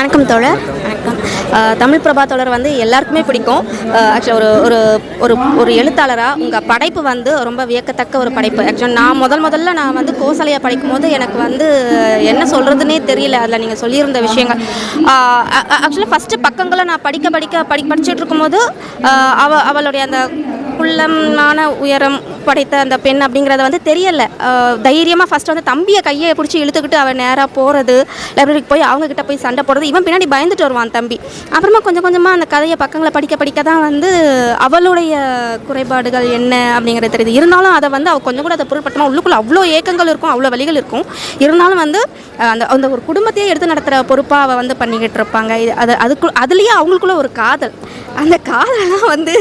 வணக்கம் தோழர். வணக்கம். தமிழ் பிரபா தோழர் வந்து எல்லாருக்குமே பிடிக்கும். ஆக்சுவலாக ஒரு ஒரு ஒரு ஒரு எழுத்தாளராக உங்கள் படைப்பு வந்து ரொம்ப வியக்கத்தக்க ஒரு படைப்பு. ஆக்சுவலாக நான் முதல் முதல்ல நான் வந்து கோசலையை படிக்கும்போது எனக்கு வந்து என்ன சொல்கிறதுனே தெரியல. அதில் நீங்கள் சொல்லியிருந்த விஷயங்கள். ஆக்சுவலாக ஃபஸ்ட்டு பக்கங்களை நான் படிக்க படிக்க படி படிச்சுட்டு இருக்கும்போது அவ அவளுடைய அந்த உள்ளமான உயரம் படைத்த அந்த பெண் அப்படிங்கிறத வந்து தெரியல. தைரியமாக ஃபஸ்ட்டு வந்து தம்பியை கையை பிடிச்சி இழுத்துக்கிட்டு அவன் நேராக போகிறது லைப்ரரிக்கு போய் அவங்கக்கிட்ட போய் சண்டை போடுறது இவன் பின்னாடி பயந்துட்டு வருவான் தம்பி. அப்புறமா கொஞ்சம் கொஞ்சமாக அந்த கதையை பக்கங்களை படிக்க படிக்க தான் வந்து அவளுடைய குறைபாடுகள் என்ன அப்படிங்கிறது தெரியுது. இருந்தாலும் அதை வந்து அவள் கொஞ்சம் கூட அதை பொருட்பட்டமா உள்ளுக்குள்ள அவ்வளோ ஏக்கங்கள் இருக்கும் அவ்வளோ வழிகள் இருக்கும். இருந்தாலும் வந்து அந்த அந்த ஒரு குடும்பத்தையே எடுத்து நடத்துகிற பொறுப்பாக அவள் வந்து பண்ணிக்கிட்டு இருப்பாங்க. இது அது அதுக்கு அதுலேயே அவங்களுக்குள்ள ஒரு காதல். அந்த காதலாம் வந்து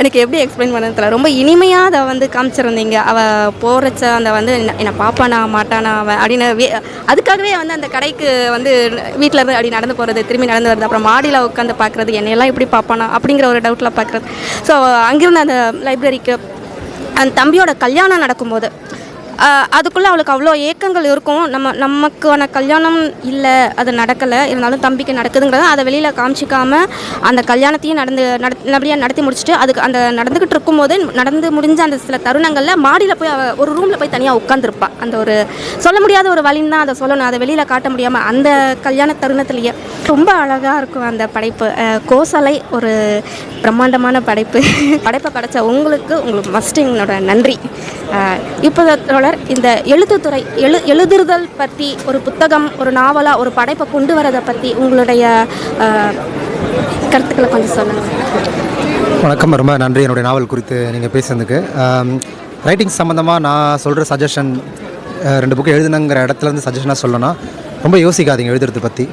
எனக்கு எப்படி எக்ஸ்பிளைன் பண்ண தெரியல ரொம்ப இனிமையாக அதை வந்து காமிச்சிருந்தீங்க. அவள் போகிறச்ச அந்த வந்து என்னை பாப்பானா மாட்டானா அவன் அப்படின்னு அதுக்காகவே வந்து அந்த கடைக்கு வந்து வீட்டில் இருந்து அப்படி நடந்து போகிறது திரும்பி நடந்து வருது அப்புறம் மாடியில் உட்காந்து பார்க்குறது என்னையெல்லாம் எப்படி பார்ப்பானா அப்படிங்கிற ஒரு டவுட்டில் பார்க்குறது ஸோ அங்கிருந்து அந்த லைப்ரரிக்கு அந்த தம்பியோட கல்யாணம் நடக்கும்போது அதுக்குள்ளே அவளுக்கு அவ்வளோ ஏக்கங்கள் இருக்கும். நம்ம நமக்கான கல்யாணம் இல்லை அது நடக்கலை. இருந்தாலும் தம்பிக்கு நடக்குதுங்கிறத அதை வெளியில் காமிச்சிக்காமல் அந்த கல்யாணத்தையும் நடந்து நட நல்லபடியாக நடத்தி முடிச்சுட்டு அதுக்கு அந்த நடந்துக்கிட்டு இருக்கும்போது நடந்து முடிஞ்ச அந்த சில தருணங்களில் மாடியில் போய் அவள் ஒரு ரூமில் போய் தனியாக உட்காந்துருப்பாள் அந்த ஒரு சொல்ல முடியாத ஒரு வழின்னு தான் அதை சொல்லணும். அதை வெளியில் காட்ட முடியாமல் அந்த கல்யாண தருணத்துலேயே. ரொம்ப அழகாக இருக்கும் அந்த படைப்பு. கோசலை ஒரு பிரம்மாண்டமான படைப்பு. படைப்பை படைத்த உங்களுக்கு உங்களுக்கு மஸ்ட் என்னோட நன்றி. இப்போ தொடர் இந்த எழுத்துத்துறை எழு எழுதுறுதல் பற்றி ஒரு புத்தகம் ஒரு நாவலாக ஒரு படைப்பை கொண்டு வரதை பற்றி உங்களுடைய கருத்துக்களை கொஞ்சம் சொல்லுங்கள் வணக்கம் ரொம்ப நன்றி. என்னுடைய நாவல் குறித்து நீங்கள் பேசுனதுக்கு. ரைட்டிங் சம்மந்தமாக நான் சொல்கிற சஜஷன் ரெண்டு புக்கு எழுதுனங்கிற இடத்துலேருந்து சஜஷனாக சொல்லணும்னா ரொம்ப யோசிக்காதீங்க எழுதுறது பற்றி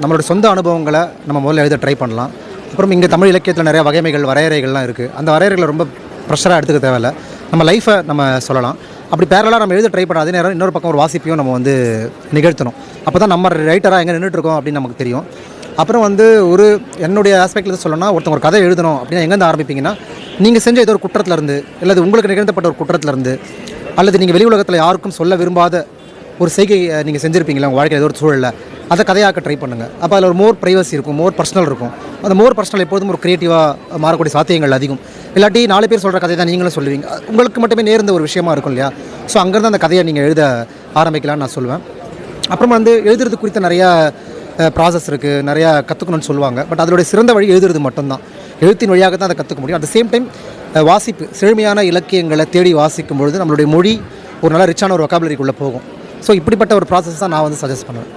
நம்மளோட சொந்த அனுபவங்களை நம்ம முதல்ல எழுத ட்ரை பண்ணலாம். அப்புறம் இங்கே தமிழ் இலக்கியத்தில் நிறைய வகைமைகள் வரையறைகள்லாம் இருக்குது அந்த வரையறைகளை ரொம்ப ப்ரெஷராக எடுத்துக்க தேவையில்ல. நம்ம லைஃப்பை நம்ம சொல்லலாம். அப்படி பேரலாக நம்ம எழுத ட்ரை பண்ண அதே நேரம் இன்னொரு பக்கம் ஒரு வாசிப்பையும் நம்ம வந்து நிகழ்த்தணும். அப்போ தான் நம்ம ரைட்டராக எங்கே நின்றுட்டுருக்கோம் அப்படின்னு நமக்கு தெரியும். அப்புறம் வந்து ஒரு என்னுடைய ஆஸ்பெக்டில் சொல்லணும்னா ஒருத்தங்க ஒரு கதை எழுதணும் அப்படின்னா எங்கேருந்து ஆரம்பிப்பீங்கன்னா நீங்கள் செஞ்ச ஏதோ ஒரு குற்றத்திலேருந்து அல்லது உங்களுக்கு நிகழ்ந்தப்பட்ட ஒரு குற்றத்திலேருந்து அல்லது நீங்கள் வெளி உலகத்தில் யாருக்கும் சொல்ல விரும்பாத ஒரு செய்கை நீங்கள் செஞ்சுருப்பீங்களா உங்கள் வாழ்க்கையில் ஏதோ ஒரு சூழலில் அதை கதையாக்க ட்ரை பண்ணுங்கள் அப்போ அதில் ஒரு மோர் ப்ரைவசி இருக்கும் மோர் பர்சனல் இருக்கும். அந்த மோர் பர்சனல் எப்போதும் ஒரு க்ரியேட்டிவாக மாறக்கூடிய சாத்தியங்கள் அதிகம். இல்லாட்டி நாலு பேர் சொல்கிற கதை தான் நீங்களும் சொல்லுவீங்க. உங்களுக்கு மட்டுமே நேர்ந்த ஒரு விஷயமா இருக்கும் இல்லையா? ஸோ அங்கேருந்து அந்த கதையை நீங்கள் எழுத ஆரம்பிக்கலாம்னு நான் சொல்லுவேன் அப்புறமா வந்து எழுதுறது குறித்த நிறையா ப்ராசஸ் இருக்குது நிறையா கற்றுக்கணும்னு சொல்லுவாங்க. பட் அதோடைய சிறந்த வழி எழுதுறது மட்டும்தான். எழுத்தின் வழியாக தான் அதை கற்றுக்க முடியும். அட் சேம் டைம் வாசிப்பு செழுமையான இலக்கியங்களை தேடி வாசிக்கும் பொழுது நம்மளுடைய மொழி ஒரு நல்ல ரிச்சான ஒரு வொக்காபுலரிக்குள்ளே போகும். ஸோ இப்படிப்பட்ட ஒரு ப்ராசஸ் தான் நான் வந்து சஜஸ்ட் பண்ணுவேன்.